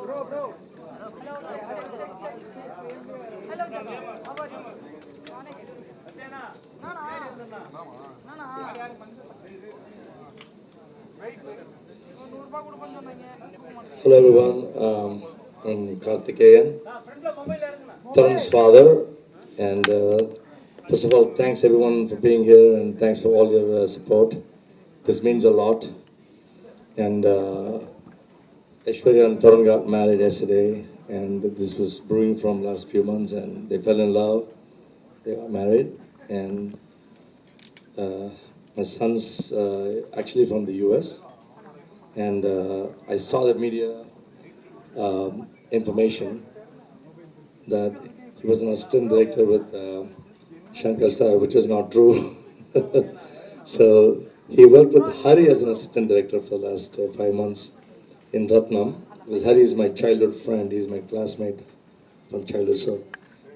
Hello, check, check, check. Hello, How are you? Hello everyone, um, I'm Karthikeyan, Tarun's father, and uh, first of all, thanks everyone for being here and thanks for all your uh, support. This means a lot, and uh, Aishwarya and Tarun got married yesterday, and this was brewing from last few months, and they fell in love. They got married, and uh, my son's uh, actually from the US, and uh, I saw the media um, information that he was an assistant director with uh, Shankar Sir, which is not true. so he worked with Hari as an assistant director for the last uh, five months in Ratnam. Because Hari is my childhood friend, he's my classmate from childhood. So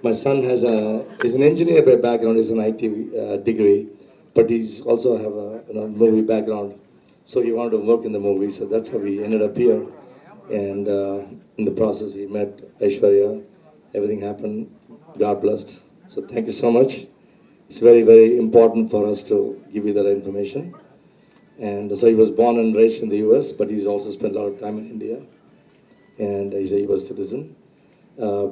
my son has a is an engineer by background, he's an IT uh, degree, but he's also have a you know, movie background. So he wanted to work in the movie, so that's how we ended up here. And uh, in the process, he met Aishwarya. Everything happened. God blessed. So thank you so much. It's very, very important for us to give you that information. And so he was born and raised in the US, but he's also spent a lot of time in India. And he's a US citizen. Uh,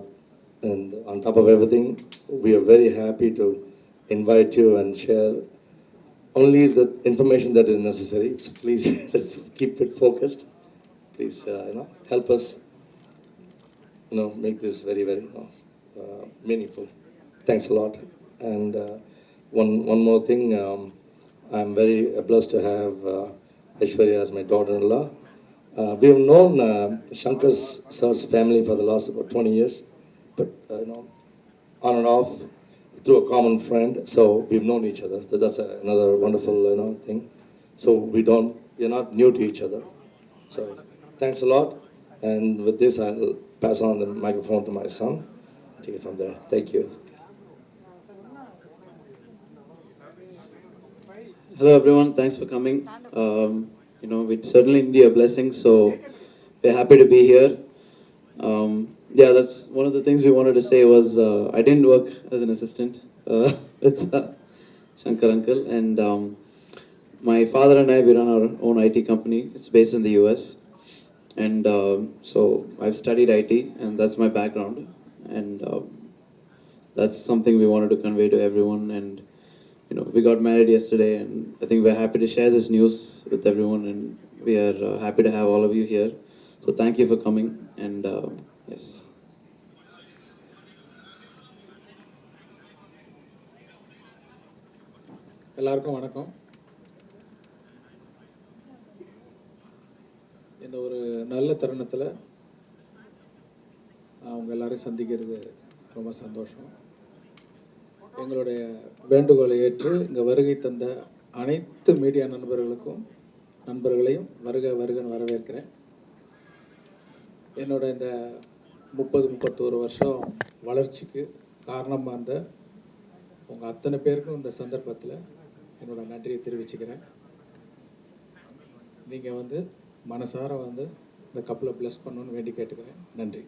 and on top of everything, we are very happy to invite you and share only the information that is necessary. So please, let's keep it focused. Please, uh, you know, help us, you know, make this very, very, know, uh, meaningful. Thanks a lot. And uh, one, one more thing, um, I'm very blessed to have uh, Aishwarya as my daughter-in-law. Uh, we have known uh, Shankar sir's family for the last about 20 years, but uh, you know, on and off through a common friend. So we've known each other. That's a, another wonderful you know thing. So we don't we're not new to each other. So thanks a lot. And with this, I'll pass on the microphone to my son. Take it from there. Thank you. Hello everyone, thanks for coming. Um, you know, we certainly need your blessings, so we're happy to be here. Um, yeah, that's one of the things we wanted to say was uh, I didn't work as an assistant uh, with uh, Shankar uncle, and um, my father and I we run our own IT company. It's based in the US, and um, so I've studied IT, and that's my background, and um, that's something we wanted to convey to everyone and you know, we got married yesterday, and I think we're happy to share this news with everyone, and we are uh, happy to have all of you here. So thank you for coming, and uh, yes. எல்லாருக்கும் வணக்கம் இந்த ஒரு நல்ல தருணத்தில் அவங்க எல்லாரையும் சந்திக்கிறது ரொம்ப சந்தோஷம் எங்களுடைய வேண்டுகோளை ஏற்று இங்கே வருகை தந்த அனைத்து மீடியா நண்பர்களுக்கும் நண்பர்களையும் வருக வருகன்னு வரவேற்கிறேன். என்னோட இந்த முப்பது முப்பத்தோரு வருஷம் வளர்ச்சிக்கு காரணமாக இருந்த உங்கள் அத்தனை பேருக்கும் இந்த சந்தர்ப்பத்தில் என்னோட நன்றியை தெரிவிச்சுக்கிறேன். நீங்கள் வந்து மனசார வந்து இந்த கப்பலை ப்ளஸ் பண்ணணும்னு வேண்டி கேட்டுக்கிறேன். நன்றி.